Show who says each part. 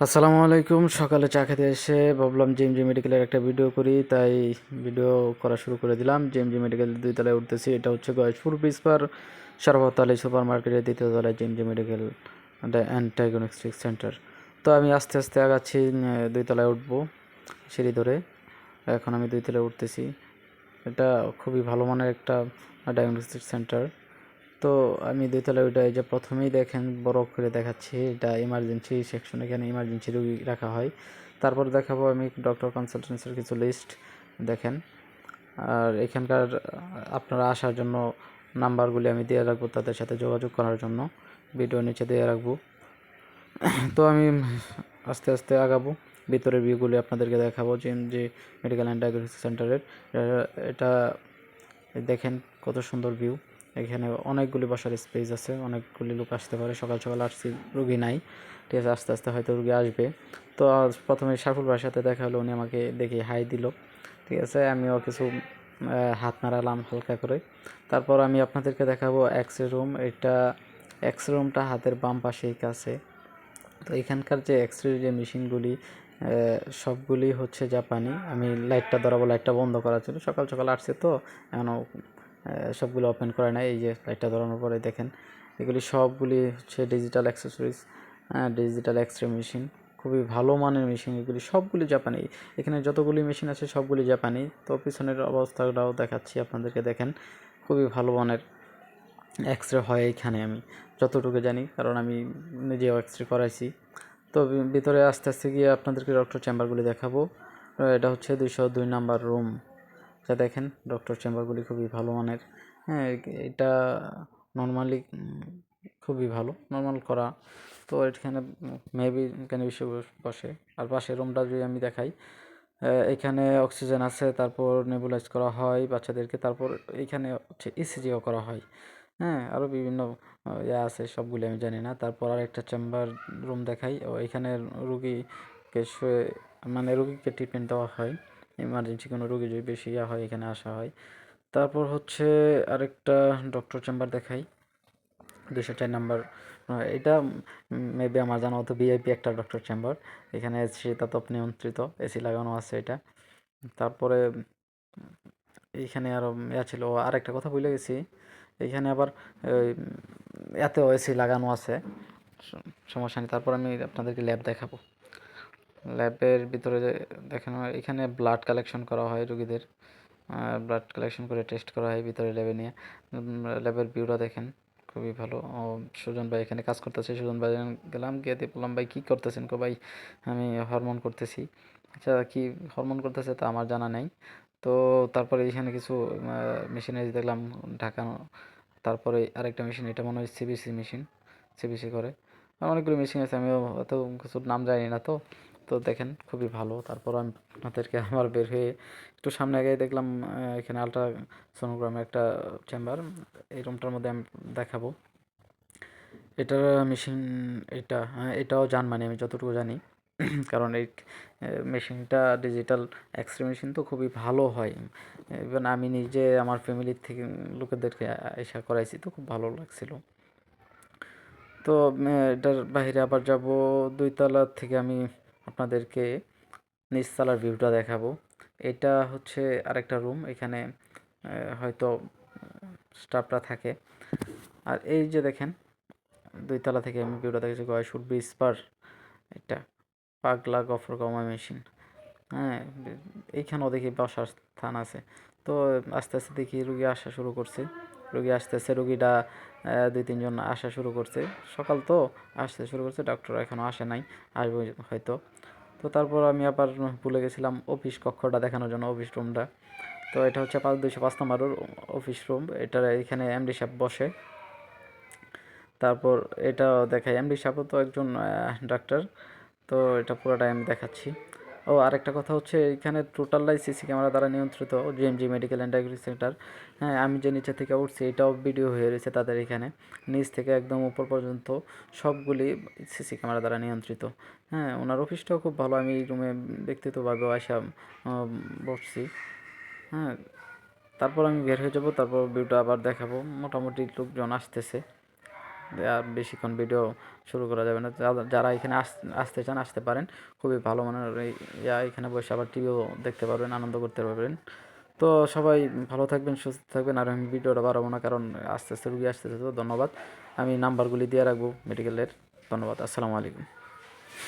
Speaker 1: আসসালামু আলাইকুম। সকালে চা খেতে এসে ভাবলাম জিএমজি মেডিকেলের একটা ভিডিও করি, তাই ভিডিও করা শুরু করে দিলাম। জিএমজি মেডিকেল দুই তলায় উঠতেছি, এটা হচ্ছে গয়েশপুর বিসপার সর্বত আলী সুপার মার্কেটের দ্বিতীয় তলায় জিএমজি মেডিকেল অ্যান্ড সেন্টার তো আমি আস্তে আস্তে আগাচ্ছি দুই তলায় উঠবো সিঁড়ি ধরে। এখন আমি দুই তলায় উঠতেছি। এটা খুবই ভালো মানের একটা ডায়াগনস্টিক সেন্টার তো আমি দুইতলায় ওইটা এই যে প্রথমেই দেখেন বড় করে দেখাচ্ছি, এটা ইমার্জেন্সি সেকশন এখানে ইমার্জেন্সি রুগী রাখা হয়। তারপর দেখাবো আমি ডক্টর কনসালটেন্সির কিছু লিস্ট দেখেন। আর এখানকার, আপনারা আসার জন্য নাম্বারগুলি আমি দিয়ে রাখব তাদের সাথে যোগাযোগ করার জন্য ভিডিও নিচে দিয়ে রাখব। তো আমি আস্তে আস্তে আগাবো, ভিতরের ভিউগুলি আপনাদেরকে দেখাবো, যে যে মেডিকেল অ্যান্ড ডায়াগনস্টিক সেন্টারের এটা দেখেন কত সুন্দর ভিউ এখানে অনেকগুলি বসার স্পেস আছে, অনেকগুলি লোক আসতে পারে। সকাল সকাল আসছি, রুগী নাই। ঠিক আছে, আস্তে আস্তে হয়তো রুগী আসবে। তো প্রথমে সাফুল ভাইয়ের সাথে দেখা হলো, উনি আমাকে দেখে হাই দিল। ঠিক আছে, আমিও কিছু হাত নাড়ালাম হালকা করে। তারপর আমি আপনাদেরকে দেখাবো এক্স রুম এটা এক্স রুমটা হাতের বাম পাশেই কাছে। তো এখানকার যে এক্স রে যে মেশিনগুলি সবগুলি হচ্ছে জাপানি। আমি লাইটটা ধরাবো লাইটটা বন্ধ করা ছিল সকাল সকাল আসছে তো এখনও সবগুলো ওপেন করে নেয়। এই যে লাইটটা ধরানোর পরে দেখেন, এগুলি সবগুলি হচ্ছে digital accessories digital X ray machine খুবই ভালো মানের মেশিন এগুলি, সবগুলি জাপানি এখানে যতগুলি মেশিন আছে সবগুলি জাপানি তো পিছনের অবস্থাটাও দেখাচ্ছি আপনাদেরকে, দেখেন, খুবই ভালো মানের এক্স রে হয় এইখানে আমি, যতটুকু জানি, কারণ আমি নিজেও এক্স রে করাইছি। তো ভিতরে আস্তে আস্তে গিয়ে আপনাদেরকে ডক্টর চেম্বারগুলি দেখাবো। এটা হচ্ছে দুইশো দুই নাম্বার রুম যা দেখেন ডক্টর চেম্বারগুলি খুবই ভালো মানের। হ্যাঁ এটা নর্মালি খুবই ভালো নর্মাল করা। তো এখানে মেবি বেশি বস- আর পাশের রুমটা যদি আমি দেখাই এখানে অক্সিজেন আছে, তারপর নেবুলাইজ করা হয় বাচ্চাদেরকে, তারপর এখানে হচ্ছে ইসিজিও করা হয়। হ্যাঁ আরও বিভিন্ন ইয়ে আছে, সবগুলি আমি জানি না। তারপর আর একটা চেম্বার রুম দেখাই। ও এখানে রুগীকে শুয়ে মানে রুগীকে ট্রিটমেন্ট দেওয়া হয়। ইমার্জেন্সি কোনো রোগী যদি বেশি ইয়া হয়, এখানে আসা হয়। তারপর হচ্ছে আরেকটা ডক্টর চেম্বার দেখাই। দুশো চার নাম্বার, এটা মেবি আমার জানা মতো ভিআইপি একটা ডক্টর চেম্বার এখানে শীতাতপ নিয়ন্ত্রিত এসি লাগানো আছে এটা। তারপরে এইখানে আরও ইয়া ছিল আরেকটা কথা ভুলে গেছি। এইখানে আবার এতেও এসি লাগানো আছে। সমস্যা নেই, তারপর আমি আপনাদেরকে ল্যাব দেখাবো। ল্যাবের ভিতরে দেখেন এখানে ব্লাড কালেকশন করা হয় রুগীদের। ব্লাড কালেকশন করে টেস্ট করা হয় ভিতরে ল্যাবে নিয়ে। ল্যাবের ভিউটা দেখেন, খুবই ভালো। ও, সুজন ভাই এখানে কাজ করতেছে। সুজন ভাই গেলাম, গিয়ে দিয়ে বললাম ভাই, কী করতেছেন কো ভাই? আমি হরমোন করতেছি। আচ্ছা কি হরমোন করতেছে তা আমার জানা নেই। তো তারপরে এখানে কিছু মেশিনারি দেখলাম ঢাকানো তারপরে আরেকটা মেশিন এটা মনে হয় সিবিসি মেশিন সিবিসি করে। অনেকগুলো মেশিন আছে, আমিও অত কিছু নাম জানি না তো। তো দেখেন, খুবই ভালো। তারপর আমি আপনাদেরকে আমার বের হয়ে একটু সামনে গিয়ে দেখলাম এখানে আলট্রা সোনোগ্রামের একটা চেম্বার এই রুমটার মধ্যে আমি দেখাবো। এটার মেশিন এটা হ্যাঁ এটাও জার্মানি, আমি যতটুকু জানি। কারণ এই মেশিনটা ডিজিটাল এক্স রে মেশিন তো খুবই ভালো হয়। ইভেন আমি নিজে আমার ফ্যামিলির থেকে লোকেদেরকে এসা করাইছি, তো খুব ভালো লাগছিল। তো এটার বাইরে আবার যাব, দুইতলা থেকে আমি আপনাদেরকে নিচতলার ভিউটা দেখাবো। এটা হচ্ছে আরেকটা রুম এখানে হয়তো স্টাফরা থাকে। আর এই যে দেখেন দুইতলা থেকে আমি ভিউটা দেখেছি গয় গয়সুর ব্রিজ পার এটা পাগলা গফর গমা মেশিন হ্যাঁ এইখানেও দেখি বসার স্থান আছে। তো আস্তে আস্তে দেখি, রুগী আসা শুরু করছে। রুগী আসতেছে, রুগীটা দুই, তিনজন আসা শুরু করছে। সকাল তো আসতে শুরু করছে ডক্টর এখনও আসে নাই, আসবে হয়তো। তো তারপর আমি আবার ভুলে গেছিলাম অফিস কক্ষটা দেখানোর জন্য অফিস রুমটা তো এটা হচ্ছে পাঁচ, দুইশো পাঁচ নম্বর অফিস রুম এটা এখানে এমডি সাহেব বসে। তারপর এটা দেখাই এমডি সাহেবও তো একজন ডাক্তার তো এটা পুরোটাই আমি দেখাচ্ছি। ও, আরেকটা কথা হচ্ছে এখানে টোটালটাই সিসি ক্যামেরা দ্বারা নিয়ন্ত্রিত জিএমজি মেডিকেল অ্যান্ড সেন্টার হ্যাঁ আমি যে নিচে থেকে উঠছি, এটাও ভিডিও হয়ে রয়েছে তাদের এখানে। নিচ থেকে একদম উপর পর্যন্ত সবগুলি সিসি ক্যামেরা দ্বারা নিয়ন্ত্রিত। হ্যাঁ ওনার অফিসটাও খুব ভালো, আমি এই রুমে ব্যক্তিগতভাবে আসা বসছি। হ্যাঁ তারপর আমি বের হয়ে যাব, তারপর ভিউটা আবার দেখাবো। মোটামুটি লোকজন আসতেছে। আর বেশিক্ষণ ভিডিও শুরু করা যাবে না। যারা- এখানে আস- আসতে চান, আসতে পারেন। খুবই ভালো মানের এখানে বসে আবার টিভিও দেখতে পারবেন, আনন্দ করতে পারবেন। তো সবাই ভালো থাকবেন, সুস্থ থাকবেন। আর আমি ভিডিওটা বাড়াবো না, কারণ আস্তে আস্তে রুগী আসতেছে তো, ধন্যবাদ। আমি নাম্বারগুলি দিয়ে রাখব মেডিকেলের ধন্যবাদ, আসসালামু আলাইকুম।